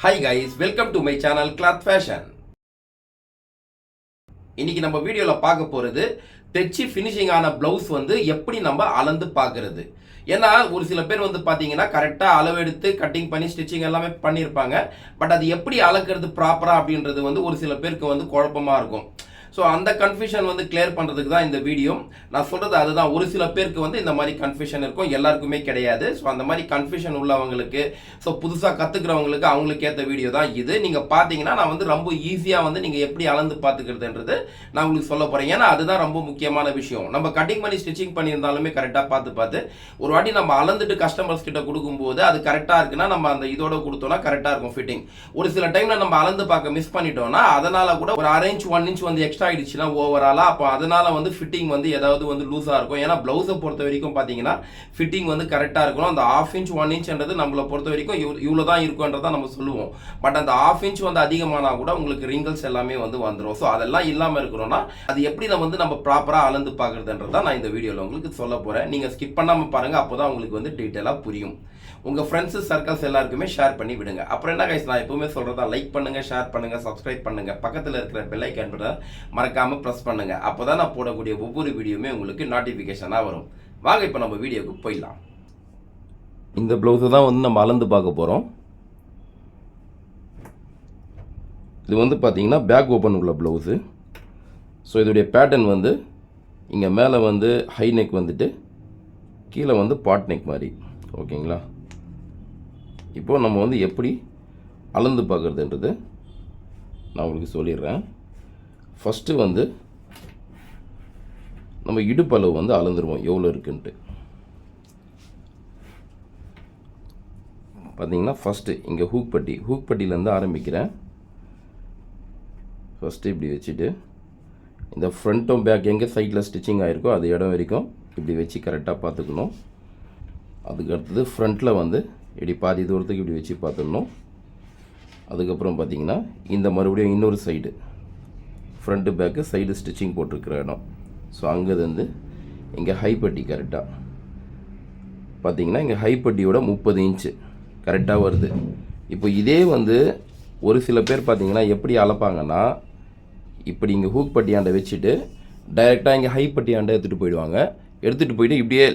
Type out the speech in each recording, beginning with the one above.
Hi guys welcome to my channel cloth fashion இன்னைக்கு நம்ம வீடியோவில் பார்க்க போகிறது தைச்சி ஃபினிஷிங் ஆன ப்ளவுஸ் வந்து எப்படி நம்ம அளந்து பார்க்கறது. ஏன்னா ஒரு சில பேர் வந்து பார்த்தீங்கன்னா கரெக்டாக அளவெடுத்து கட்டிங் பண்ணி ஸ்டிச்சிங் எல்லாமே பண்ணியிருப்பாங்க பட் அது எப்படி அளக்கிறது ப்ராப்பராக அப்படின்றது வந்து ஒரு சில பேருக்கு வந்து குழப்பமாக இருக்கும். ஸோ அந்த கன்ஃபியூஷன் வந்து கிளியர் பண்ணுறதுக்கு தான் இந்த வீடியோ நான் சொல்கிறது அதுதான். ஒரு சில பேருக்கு வந்து இந்த மாதிரி கன்ஃபியூஷன் இருக்கும். எல்லாருக்குமே கிடையாது. ஸோ அந்த மாதிரி கன்ஃபியூஷன் உள்ளவங்களுக்கு ஸோ புதுசாக கற்றுக்கிறவங்களுக்கு அவங்களுக்கு ஏற்ற வீடியோ தான் இது. நீங்கள் பார்த்தீங்கன்னா நான் வந்து ரொம்ப ஈஸியாக வந்து நீங்கள் எப்படி அளந்து பார்த்துக்கிறதுன்றது நான் உங்களுக்கு சொல்ல போகிறேன் ஏன்னா அதுதான் ரொம்ப முக்கியமான விஷயம். நம்ம கட்டிங் பண்ணி ஸ்டிச்சிங் பண்ணியிருந்தாலுமே கரெக்டாக பார்த்து பார்த்து ஒரு வாட்டி நம்ம அளந்துட்டு கஸ்டமர்ஸ் கிட்ட கொடுக்கும்போது அது கரெக்டாக இருக்குன்னா நம்ம அந்த இதோட கொடுத்தோம்னா கரெக்டாக இருக்கும் ஃபிட்டிங் ஒரு சில டைமில் நம்ம அளந்து பார்க்க மிஸ் பண்ணிட்டோம்னா அதனால் கூட ஒரு அரை இன்ச் ஒன் இன்ச் வந்து எக்ஸ்ட்ரா ஆகிடுச்சுன்னா ஓவராலாக அப்போ அதனால் வந்து ஃபிட்டிங் வந்து ஏதாவது வந்து லூஸாக இருக்கும். ஏன்னா ப்ளவுஸை பொறுத்த வரைக்கும் பார்த்தீங்கன்னா ஃபிட்டிங் வந்து கரெக்டாக இருக்கணும். அந்த ஆஃப் இன்ச் ஒன் இன்ச்ன்றது நம்மளை பொறுத்த வரைக்கும் இவ்வளோ தான் இருக்கும்ன்றதை நம்ம சொல்லுவோம். பட் அந்த ஆஃப் இன்ச் வந்து அதிகமானா கூட உங்களுக்கு ரிங்கல்ஸ் எல்லாமே வந்து வந்துடும் ஸோ அதெல்லாம் இல்லாமல் இருக்கணும்னா அது எப்படி நம்ம வந்து நம்ம ப்ராப்பராக அளந்து பார்க்குறதுன்றதான் நான் இந்த வீடியோவில் உங்களுக்கு சொல்ல போகிறேன் நீங்கள் ஸ்கிப் பண்ணாமல் பாருங்கள் அப்போ தான் உங்களுக்கு வந்து டீட்டெயிலாக புரியும். உங்கள் ஃப்ரெண்ட்ஸு சர்க்கிள்ஸ் எல்லாருக்குமே ஷேர் பண்ணி விடுங்க. அப்புறம் என்ன கைஸ் நான் எப்பவுமே சொல்கிறதா லைக் பண்ணுங்கள் ஷேர் பண்ணுங்கள் சப்ஸ்கிரைப் பண்ணுங்கள் பக்கத்தில் இருக்கிற பெல்லைக்கன் ஐக்கான் மறக்காமல் ப்ரெஸ் பண்ணுங்கள் அப்போ தான் நான் போடக்கூடிய ஒவ்வொரு வீடியோவுமே உங்களுக்கு நோட்டிஃபிகேஷனாக வரும். வாங்க இப்போ நம்ம வீடியோவுக்கு போயிடலாம். இந்த ப்ளவுஸை தான் வந்து நம்ம அளந்து பார்க்க போகிறோம் இது வந்து பார்த்தீங்கன்னா பேக் ஓப்பன் உள்ள ப்ளவுஸு ஸோ இதோடைய பேட்டர்ன் வந்து இங்கே மேலே வந்து ஹை நெக் வந்துட்டு கீழே வந்து பாட் நெக் மாதிரி. ஓகேங்களா இப்போது நம்ம வந்து எப்படி அளந்து பார்க்குறதுன்றது நான் உங்களுக்கு சொல்லிடுறேன். ஃபஸ்ட்டு வந்து நம்ம இடுப்பளவு வந்து அளந்துருவோம். எவ்வளோ இருக்குன்ட்டு. பார்த்தீங்கன்னா ஃபஸ்ட்டு இங்கே ஹூக்பட்டி ஹூக்பட்டிலேருந்து ஆரம்பிக்கிறேன். ஃபஸ்ட்டு இப்படி வச்சுட்டு இந்த ஃப்ரண்ட்டும் பேக் எங்கே சைடில் ஸ்டிச்சிங் ஆகிருக்கோ அது இடம் வரைக்கும் இப்படி வச்சு கரெக்டாக பார்த்துக்கணும். அதுக்கு அடுத்தது ஃப்ரண்ட்டில் வந்து இப்படி பாதி தூரத்துக்கு இப்படி வச்சு பார்த்துடணும். அதுக்கப்புறம் பார்த்தீங்கன்னா இந்த மறுபடியும் இன்னொரு side front back side stitching போட்டிருக்கிற இடம். ஸோ அங்கேருந்து இங்கே ஹைப்பட்டி கரெக்டாக பார்த்தீங்கன்னா இங்கே ஹைப்பட்டியோட முப்பது இன்ச்சு கரெக்டாக வருது. இப்போ இதே வந்து ஒரு சில பேர் பார்த்திங்கன்னா எப்படி அளப்பாங்கன்னா இப்படி இங்கே ஹூக் பட்டியாண்டை வச்சுட்டு டைரெக்டாக இங்கே ஹைப்பட்டியாண்டை எடுத்துகிட்டு போயிடுவாங்க. எடுத்துகிட்டு போயிட்டு இப்படியே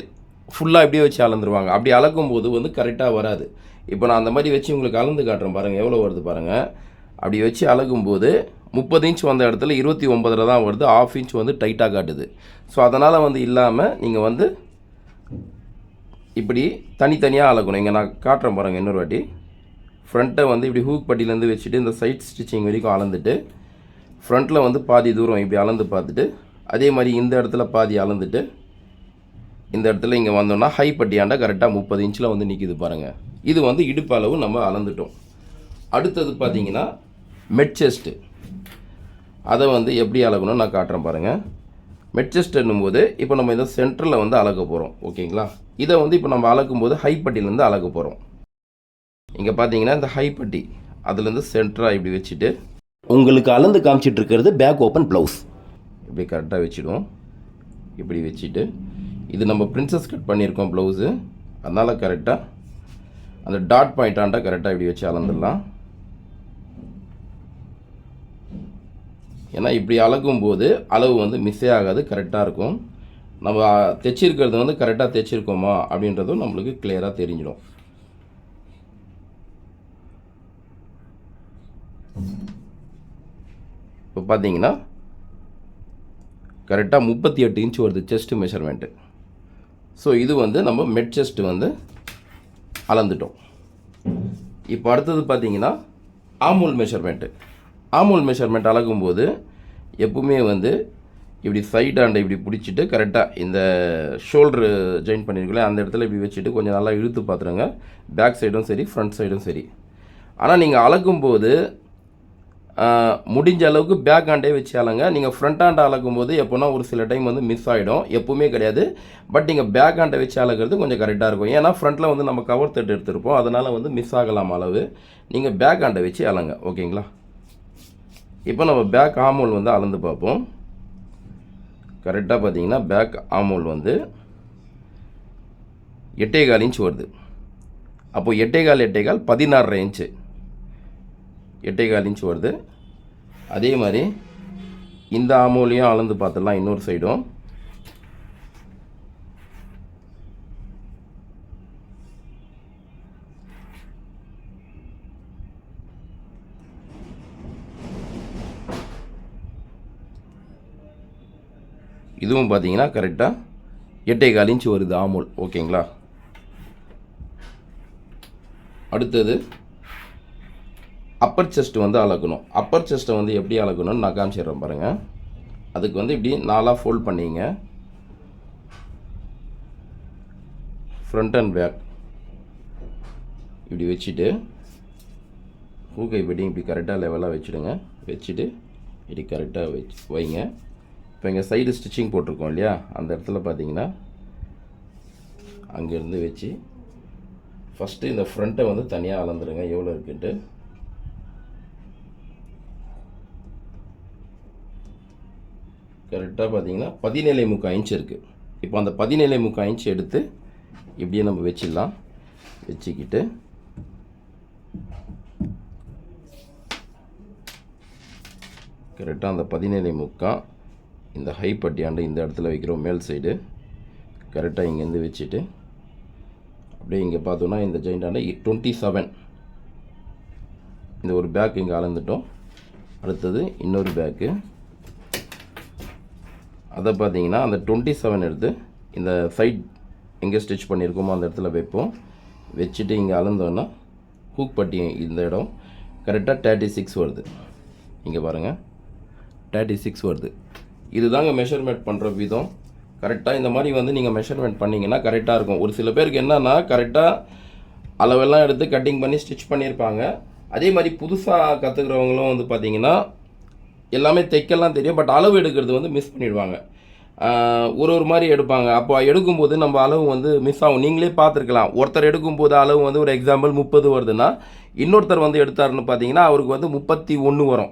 ஃபுல்லாக இப்படியே வச்சு அளந்துருவாங்க. அப்படி அளக்கும் போது வந்து கரெக்டாக வராது. இப்போ நான் அந்த மாதிரி வச்சு உங்களுக்கு அளந்து காட்டுறேன் பாருங்கள் எவ்வளோ வருது பாருங்கள் அப்படி வச்சு அழகும்போது முப்பது இன்ச் வந்த இடத்துல இருபத்தி ஒம்பதில் தான் வருது. ஆஃப் இன்ச் வந்து டைட்டாக காட்டுது. ஸோ அதனால் வந்து இல்லாமல் நீங்கள் வந்து இப்படி தனித்தனியாக அளக்கணும். இங்கே நான் காட்டுறேன் பாருங்கள் இன்னொரு வாட்டி. ஃப்ரண்ட்டை வந்து இப்படி ஹூக் பட்டியிலேருந்து வச்சுட்டு இந்த சைட் ஸ்டிச்சிங் வரைக்கும் அளந்துட்டு ஃப்ரண்ட்டில் வந்து பாதி தூரம் இப்படி அளந்து பார்த்துட்டு அதே மாதிரி இந்த இடத்துல பாதி அளந்துட்டு இந்த இடத்துல இங்கே வந்தோம்னா ஹை பட்டியாண்டா கரெக்டாக முப்பது இன்ச்சில் வந்து நிற்கிது பாருங்கள் இது வந்து இடுப்பு அளவு நம்ம அளந்துட்டோம். அடுத்தது பார்த்தீங்கன்னா மெட்செஸ்ட்டு அதை வந்து எப்படி அளக்கணும்னு நான் காட்டுறேன் பாருங்கள் மெட் போது என்னும்போது இப்போ நம்ம இந்த சென்டரில் வந்து அளக்க போகிறோம் ஓகேங்களா? இதை வந்து இப்போ நம்ம அளக்கும்போது ஹை பட்டியிலேருந்து அளக்க போகிறோம் இங்கே பார்த்தீங்கன்னா இந்த ஹை பட்டி அதுலேருந்து சென்டராக இப்படி வச்சுட்டு உங்களுக்கு அளந்து காமிச்சிட்டு இருக்கிறது பேக் ஓப்பன் ப்ளவுஸ் இப்படி கரெக்டாக வச்சுடுவோம். இப்படி வச்சுட்டு இது நம்ம பிரின்சஸ் கட் பண்ணியிருக்கோம் ப்ளவுஸு அதனால் கரெக்டாக அந்த டாட் பாயிண்டாண்டா கரெக்டாக இப்படி வச்சு அளந்துடலாம். ஏன்னா இப்படி அளக்கும் போது அளவு வந்து மிஸ்ஸே ஆகாது கரெக்டாக இருக்கும். நம்ம தைச்சிருக்கிறது வந்து கரெக்டாக தைச்சிருக்கோமா அப்படின்றதும் நம்மளுக்கு கிளியராக தெரிஞ்சிடும். இப்போ பார்த்தீங்கன்னா கரெக்டாக முப்பத்தி எட்டு இன்ச் வருது செஸ்ட் மெஷர்மெண்ட்டு ஸோ இது வந்து நம்ம மெட் செஸ்ட் வந்து அளந்துட்டோம். இப்போ அடுத்தது பார்த்தீங்கன்னா ஆமூல் மெஷர்மெண்ட்டு ஆமூல் மெஷர்மெண்ட் அளக்கும்போது எப்பவுமே வந்து இப்படி சைடாண்டை இப்படி பிடிச்சிட்டு கரெக்டாக இந்த ஷோல்ட்ரு ஜாயின் பண்ணியிருக்கல அந்த இடத்துல இப்படி வச்சுட்டு கொஞ்சம் நல்லா இழுத்து பார்த்துருங்க பேக் சைடும் சரி ஃப்ரண்ட் சைடும் சரி. ஆனால் நீங்கள் அளக்கும்போது முடிஞ்ச அளவுக்கு பேக் ஹேண்டே வச்சு அலங்க நீங்கள் ஃப்ரண்ட் ஹேண்ட் அளக்கும் போது எப்போனா ஒரு சில டைம் வந்து மிஸ் ஆகிடும் எப்பவுமே கிடையாது. பட் நீங்கள் பேக் ஹேண்டை வச்சு அளக்கிறது கொஞ்சம் கரெக்டாக இருக்கும். ஏன்னா ஃப்ரண்ட்டில் வந்து நம்ம கவர் தட்டு எடுத்திருப்போம். அதனால் வந்து மிஸ் ஆகலாம் அளவு. நீங்கள் பேக் ஹேண்டை வச்சு அளங்க ஓகேங்களா? இப்போ நம்ம பேக் ஆமோல் வந்து அளந்து பார்ப்போம். கரெக்டாக பார்த்தீங்கன்னா பேக் ஆமோல் வந்து எட்டே கால் இன்ச் வருது. அப்போது எட்டே கால் எட்டே கால் பதினாறரை இன்ச்சு எட்டே கால் இன்ச் வருது. அதே மாதிரி இந்த ஆமோலையும் அளந்து பார்த்துடலாம் இன்னொரு சைடும். இதுவும் பார்த்தீங்கன்னா கரெக்டாக எட்டே கால் இன்ச் வருது ஆமூல். ஓகேங்களா? அடுத்தது அப்பர் செஸ்ட் வந்து அளக்கணும். அப்பர் செஸ்ட்டை வந்து எப்படி அளக்கணும்னு நான் காமிச்சிடுறேன் பாருங்கள் அதுக்கு வந்து இப்படி நாலாக ஃபோல்ட் பண்ணிங்க. ஃப்ரண்ட் அண்ட் பேக் இப்படி வச்சுட்டு ஹூக்கை பெட்டிங் இப்படி கரெக்டாக லெவலாக வச்சுடுங்க. வச்சுட்டு இப்படி கரெக்டாக வச்சு வைங்க. இப்போ இங்கே சைடு ஸ்டிச்சிங் போட்டிருக்கோம் இல்லையா? அந்த இடத்துல பார்த்தீங்கன்னா அங்கேருந்து வச்சு ஃபஸ்ட்டு இந்த ஃப்ரண்ட்டை வந்து தனியாக அளந்துருங்க. எவ்வளோ இருக்குன்ட்டு. கரெக்டாக பார்த்தீங்கன்னா பதினேழு முக்கால் இன்ச் இருக்குது இப்போ அந்த பதினேழு முக்கால் இன்ச் எடுத்து இப்படியே நம்ம வச்சிடலாம். வச்சுக்கிட்டு கரெக்டாக அந்த பதினேழு முக்கால் இந்த ஹை பட்டியாண்டு இந்த இடத்துல வைக்கிறோம் மேல் சைடு கரெக்டாக இங்கேருந்து வச்சுட்டு அப்படியே இங்கே பார்த்தோன்னா இந்த ஜெயிண்டாண்ட டுவெண்ட்டி செவன் இந்த ஒரு பேக் இங்கே அளந்துட்டோம். அடுத்தது இன்னொரு பேக்கு அதை பார்த்தீங்கன்னா அந்த டுவெண்ட்டி செவன் எடுத்து இந்த சைட் எங்கே ஸ்டிச் பண்ணியிருக்கோமோ அந்த இடத்துல வைப்போம். வச்சுட்டு இங்கே அளந்தோன்னா ஹூக் பட்டி இந்த இடம். கரெக்டாக தேர்ட்டி சிக்ஸ் வருது. இங்கே பாருங்கள் தேர்ட்டி சிக்ஸ் வருது. இதுதாங்க மெஷர்மெண்ட் பண்ணுற விதம். கரெக்டாக இந்த மாதிரி வந்து நீங்கள் மெஷர்மெண்ட் பண்ணிங்கன்னா கரெக்டாக இருக்கும். ஒரு சில பேருக்கு என்னன்னா கரெக்டாக அளவெல்லாம் எடுத்து கட்டிங் பண்ணி ஸ்டிச் பண்ணியிருப்பாங்க அதே மாதிரி புதுசாக கற்றுக்கிறவங்களும் வந்து பார்த்தீங்கன்னா எல்லாமே தைக்கலாம் தெரியும் பட் அளவு எடுக்கிறது வந்து மிஸ் பண்ணிடுவாங்க. ஒரு ஒரு மாதிரி எடுப்பாங்க. அப்போ எடுக்கும்போது நம்ம அளவு வந்து மிஸ் ஆகும். நீங்களே பார்த்துருக்கலாம். ஒருத்தர் எடுக்கும்போது அளவு வந்து ஒரு எக்ஸாம்பிள் முப்பது வருதுன்னா இன்னொருத்தர் வந்து எடுத்தாருன்னு பார்த்தீங்கன்னா அவருக்கு வந்து முப்பத்தி ஒன்று வரும்.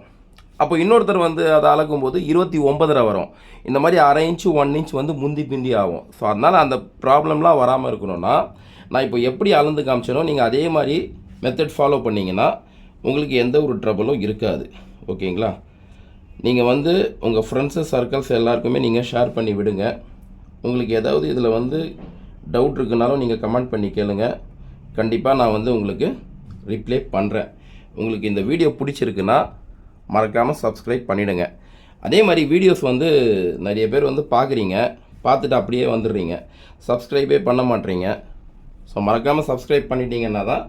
அப்போ இன்னொருத்தர் வந்து அதை அளக்கும்போது இருபத்தி ஒன்பதரை வரும். இந்த மாதிரி அரை இன்ச்சு ஒன் இன்ச் வந்து முந்தி பிந்தி ஆகும். ஸோ அதனால் அந்த ப்ராப்ளம்லாம் வராமல் இருக்கணும்னா நான் இப்போ எப்படி அளந்து காமிச்சனோ நீங்கள் அதே மாதிரி மெத்தட் ஃபாலோ பண்ணிங்கன்னா உங்களுக்கு எந்த ஒரு ட்ரபுளும் இருக்காது. ஓகேங்களா? நீங்கள் வந்து உங்கள் ஃப்ரெண்ட்ஸு சர்க்கிள்ஸ் எல்லாருக்குமே நீங்கள் ஷேர் பண்ணி விடுங்க. உங்களுக்கு ஏதாவது இதில் வந்து டவுட் இருக்குனாலும் நீங்கள் கமெண்ட் பண்ணி கேளுங்க. கண்டிப்பாக நான் வந்து உங்களுக்கு ரிப்ளை பண்ணுறேன் உங்களுக்கு இந்த வீடியோ பிடிச்சிருக்குன்னா மறக்காமல் சப்ஸ்கிரைப் பண்ணிவிடுங்க அதே மாதிரி வீடியோஸ் வந்து நிறைய பேர் வந்து பார்க்குறீங்க பார்த்துட்டு அப்படியே வந்துடுறீங்க. சப்ஸ்கிரைபே பண்ண மாட்டீங்க ஸோ மறக்காமல் சப்ஸ்கிரைப் பண்ணிட்டீங்கன்னா தான்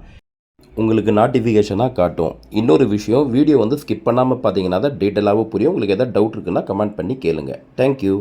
உங்களுக்கு நோட்டிஃபிகேஷனாக காட்டும். இன்னொரு விஷயம் வீடியோ வந்து ஸ்கிப் பண்ணாமல் பார்த்தீங்கன்னா தான் டீட்டெயிலாகவும் புரியும். உங்களுக்கு எதாவது டவுட் இருக்குன்னா கமெண்ட் பண்ணி கேளுங்கள் தேங்க்யூ